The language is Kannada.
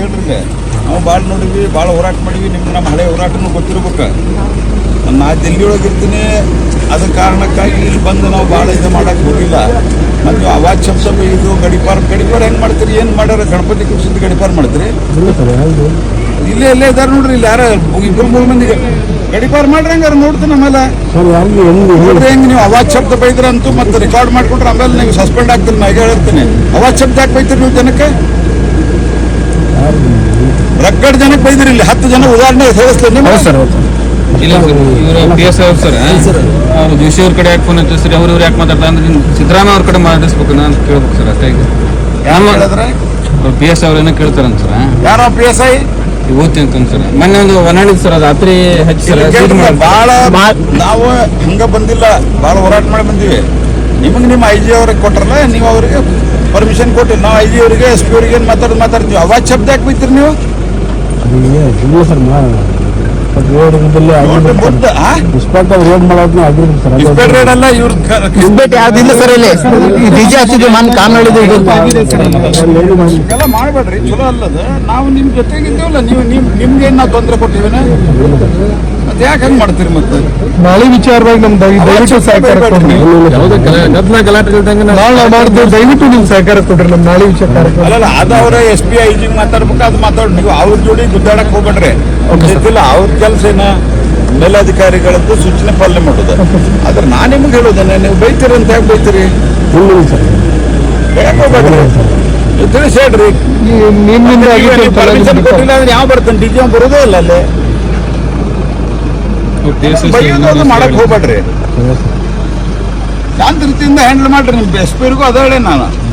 ಕೇಳ್ರಿ ನಾವು ಭಾಳ ನೋಡಿದ್ವಿ ಭಾಳ ಹೋರಾಟ ಮಾಡಿವಿ ನಿಮ್ಗೆ ನಮ್ಮ ಹಳೆ ಹೋರಾಟನೂ ಗೊತ್ತಿರ್ಬೇಕು. ನಾ ದಿಲ್ಲಿಯೊಳಗೆ ಇರ್ತೀನಿ, ಅದ ಕಾರಣಕ್ಕಾಗಿ ಇಲ್ಲಿ ಬಂದು ನಾವು ಭಾಳ ಇದು ಮಾಡಕ್ಕೆ ಹೋಗಿಲ್ಲ. ಮತ್ತು ಅವಾಜ್ ಶಬ್ದ ಇದು, ಗಡಿಪಾರ ಗಡಿಪಾರ ಹೆಂಗೆ ಮಾಡ್ತೀರಿ, ಏನು ಮಾಡ್ಯಾರ, ಗಣಪತಿ ಕುಸಿದ ಗಡಿಪಾರ ಮಾಡ್ತೀರಿ? ಇಲ್ಲ, ಇಲ್ಲೇ ಇದಾರೆ ನೋಡ್ರಿ, ಇಲ್ಲಿ ಯಾರ ಇಬ್ಬರು ಮೂರು ಮಂದಿಗೆ. ಗಡಿಪಾರ ಮಾಡ್ರಿ ಹಂಗಾರ, ನೋಡ್ತೀನಿ ಆಮೇಲೆ. ನೋಡ್ರಿ ಹೆಂಗೆ ನೀವು ಅವಾಜ್ ಶಬ್ದ ಬೈದ್ರಂತೂ ಮತ್ತು ರೆಕಾರ್ಡ್ ಮಾಡಿಕೊಂಡ್ರೆ ಆಮೇಲೆ ನೀವು ಸಸ್ಪೆಂಡ್ ಆಗ್ತೀನಿ, ನಾ ಈಗ ಹೇಳ್ತೀನಿ. ಅವಾಜ್ ಶಬ್ದ ಯಾಕೆ ಬೈತೀರಿ ನೀವು ಜನಕ್ಕೆ? ರಕ್ಕಡ್ ಜನಕ್ಕೆ ಬೈದಿರಿ ಇಲ್ಲಿ. ಹತ್ತು ಜನ ಉದಾಹರಣೆ ಹೇಳಿಸ್ತೀನಿ ಹೌದು ಸರ್ ಇಲ್ಲ ಸರ್ ಇವರು ಪಿ ಎಸ್ ಅವ್ರು ಸರ್. ಅವ್ರು ಜೋಶಿ ಅವ್ರ ಕಡೆ ಯಾಕೆ ಫೋನ್ ಹಚ್ಚಿಸ್ರಿ ಅವ್ರು ಇವ್ರು ಯಾಕೆ ಮಾತಾಡ್ತಾ ಅಂದ್ರೆ ನಿಮ್ಗೆ ಸಿದ್ದರಾಮಯ್ಯ ಅವ್ರ ಕಡೆ ಮಾತಾಡಿಸ್ಬೇಕು ನಾನು ಕೇಳ್ಬೇಕು ಸರ್ ಅಷ್ಟೇ ಅವ್ರು ಪಿ ಎಸ್ ಅವ್ರೇನೋ ಕೇಳ್ತಾರಂತ ಸರ್ ಯಾರೋ ಪಿ ಎಸ್ ಐ ಓದ್ತೀನಿ ಅಂತ ಸರ್. ಮೊನ್ನೆ ಒಂದು ಒನಾಡಿದ್ ಸರ್ ಅದು ರಾತ್ರಿ ಹಚ್ಚಿ ಸರ್ ಬಹಳ ನಾವು ಹಂಗ ಬಂದಿಲ್ಲ ಭಾಳ ಹೋರಾಟ ಮಾಡಿ ಬಂದಿವಿ. ನಿಮಗೆ ನಿಮ್ಮ ಐ ಜಿ ಅವ್ರಿಗೆ ಕೊಟ್ಟರಲ್ಲ ನೀವು ಅವರಿಗೆ ಪರ್ಮಿಷನ್ ಕೊಟ್ಟಿಲ್ಲ ನಾವು ಐ ಜಿ ಅವರಿಗೆ ಎಸ್ ಪಿ ಅವರಿಗೆ ಮಾತಾಡ್ ಮಾತಾಡ್ತೀವಿ. ಅವಾಜ್ ಶಬ್ದ ಯಾಕೆ ಬೈತೀರಿ ನೀವು? ಇಲ್ಲ ಸರ್ ರೋಡ್ ಇದ್ದಲ್ಲಿ? ಇನ್ಸ್ಪೆಕ್ಟರ್ ರೋಡ್ ಮಾಡೋದ್ನ ಆಗಿರ್ಬೇಕು ಸರ್ ಅದು- ಇಸ್ಪೇಟ್ ರೇಡ್ ಅಲ್ಲ ಇವ್ರ ಇಸ್ಬೇಟ್ ಯಾವ್ದಿಲ್ಲ ಸರ್ ಇಲ್ಲಿ. ಡಿಜೆ ಹಚ್ಚಿದ್ವಿ ಮನ್ ಕಾನಳಿದು ಇದು. ಎಲ್ಲ ಮಾಡಬೇಡ್ರಿ ಚಲೋ ಅಲ್ಲದ. ನಾವು ನಿಮ್ ಜೊತೆಗಿದ್ದೇವಲ್ಲ ನೀವು ನಿಮ್ ನಿಮ್ಗೆ ನಾವು ತೊಂದರೆ ಕೊಟ್ಟಿವೇನ ಮತ್ತೆ ಯಾಕೆ ಹಂಗ್ ಮಾಡ್ತೀರಿ ಮತ್ತೆ? ನಾಳೆ ವಿಚಾರವಾಗಿ ನಮ್ ದಯ- ದಯವಿಟ್ಟು ಸಹಕಾರ ಕೊಡ್ರಿ. ಗದ್ದಲ ಗಲಾಟೆ ಇಲ್ದಂಗೆ ನಾಳೆ ಮಾಡ್ತೀವಿ. ದಯವಿಟ್ಟು ನಿಮ್ ಸಹಕಾರ ಕೊಡ್ರಿ. ನಮ್ ನಾಳೆ ವಿಚಾರ ಕಾರ್ಯಕ್ರಮ ಅಲ್ಲಲ್ಲ ಅದು ಅವರ ಎಸ್ ಪಿ ಐ ಜಿ ಮಾತಾಡ್ಬೇಕು ಅದು ಮಾತಾಡ್ ನೀವು ಅವ್ರ ಜೋಡಿ ಗುದ್ದಾಡಕ್ ಹೋಗ್ಬೇಡ್ರಿ. ಗೊತ್ತಿಲ್ಲ ಅವ್ರ ಕೆಲಸ ಏನ? ಮೇಲಧಿಕಾರಿಗಳದ್ದು ಸೂಚನೆ ಪಾಲನೆ ಮಾಡೋದು. ಆದ್ರೆ ನಾನು ನಿಮ್ಗೆ ಹೇಳೋದನ್ನ ನೀವು ಬೈತೀರಿ ಅಂತ ಯಾಕೆ ಬೈತೀರಿ? ಹೋಗ್ಬೇಡ್ರಿ. ತಿಳಿಸಿ ಹೇಳ್ರಿ. ನಿಮ್ಮಿಂದ ಆಗಿದ್ದು ಪರ್ಮಿಷನ್ ಕೊಟ್ಟಿಲ್ಲ ಅಂದ್ರೆ ಯಾವ ಬರ್ತಾನೆ ಡಿ ಜಿ ಬರೋದೇ ಇಲ್ಲ ಅಲ್ಲಿ. ಬೈಯೋದು ಮಾಡಕ್ ಹೋಗ್ಬೇಡ್ರಿ. ಶಾಂತ ರೀತಿಯಿಂದ ಹ್ಯಾಂಡಲ್ ಮಾಡ್ರಿ ನಿಮ್ ಎಸ್ ಪಿ ಅದ ಹೇಳಿ ನಾನು.